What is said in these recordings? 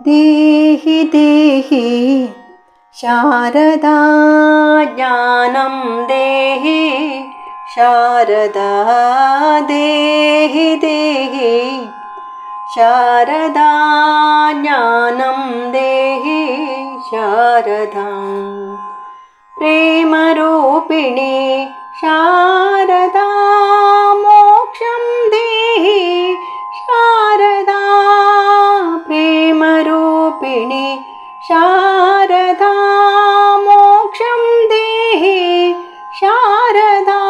ദേഹി ദേഹി ശാരദാ ജ്ഞാനം ദേഹി ശാരദാ ദേഹി ദേഹി ശാരദാ ജ്ഞാനം ദേഹി ശാരദാ പ്രേമരൂപിണി ശാരദ കൽപ്പിണി ശാരദാ മോക്ഷം ദേഹി. ശാരദാ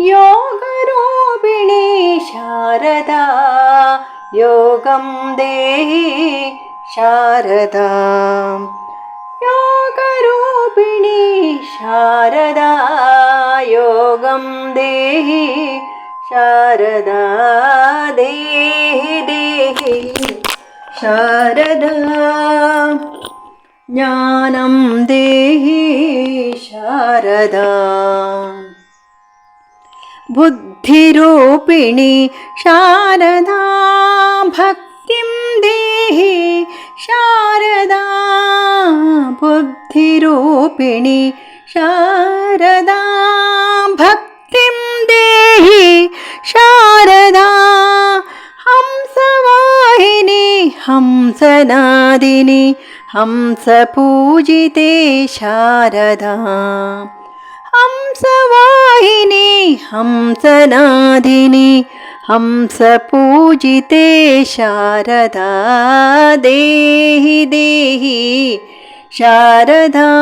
യോഗരൂപിണി. ശാരദാ യോഗം ദേഹി. ശാരദാ യോഗരൂപിണി. ശാരദാ യോഗം ദേഹി. ശാരദാ ദേഹി. ശാരദ. ജ്ഞാനം ദേഹി ശാരദ. ബുദ്ധിരൂപിണി ശാരദാ. ഭക്തിം ദേഹി ശാരദാ. ബുദ്ധിരൂപിണി ശാരദാ. ഭക്തിം ദേഹി हंसनादिनि हंसपूजिते शारदा। हंसवाहिनी हंसनादिनि हंसपूजिते शारदा। देहि देहि शारदा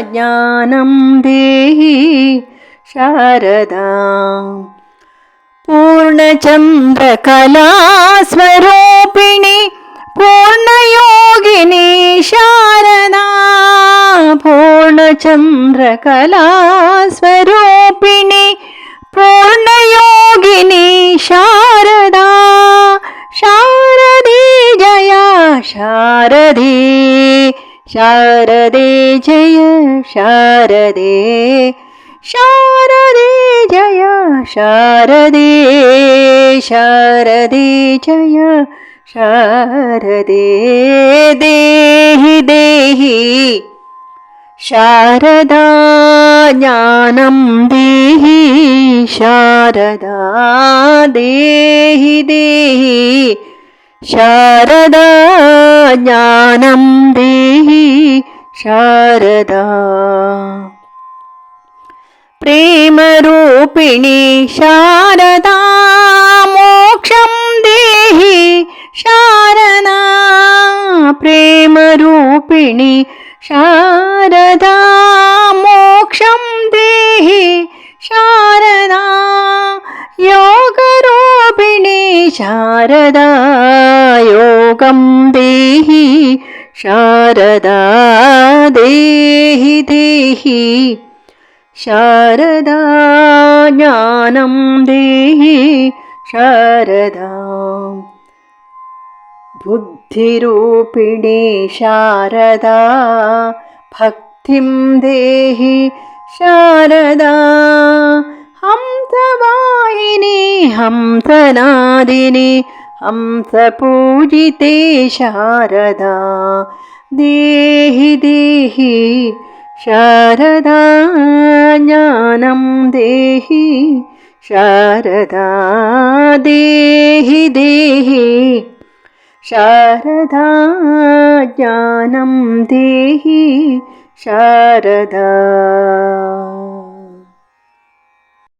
ज्ञानं देहि शारदा। पूर्णचन्द्रकलास्वरूपिणि पूर्णयोगिनी शारदा पूर्णचन्द्रकलास्वरूपिणि पूर्णयोगिनी शारदा शारदे जया शारदे शारदे जय शारदे शारदे जय शारदे शारदे जय ശാരദേ ദേഹി ദേഹി. ശാരദ ജ്ഞാനം ദേഹി. ശാരദ ദേഹി ദേഹി. ശാരദ ജ്ഞാനം ദേഹി. ശാരദ പ്രേമരൂപിണി ശാരദ ധർമ്മിണി ശാരദാ മോക്ഷം ദേഹി ശാരദാ യോഗരൂപിണി ശാരദാ യോഗം ദേഹി ശാരദാ ദേഹി ദേഹി ശാരദാ ജ്ഞാനം ദേഹി ശാരദാ बुद्धिरूपिणी शारदा भक्तिं देहि शारदा। हंसवाहिनी हंसनादिनि हंसपूजिते शारदा। देहि देहि शारदा ज्ञानं देहि शारदा। देहि देहि शारदा ज्ञानं देहि शारदा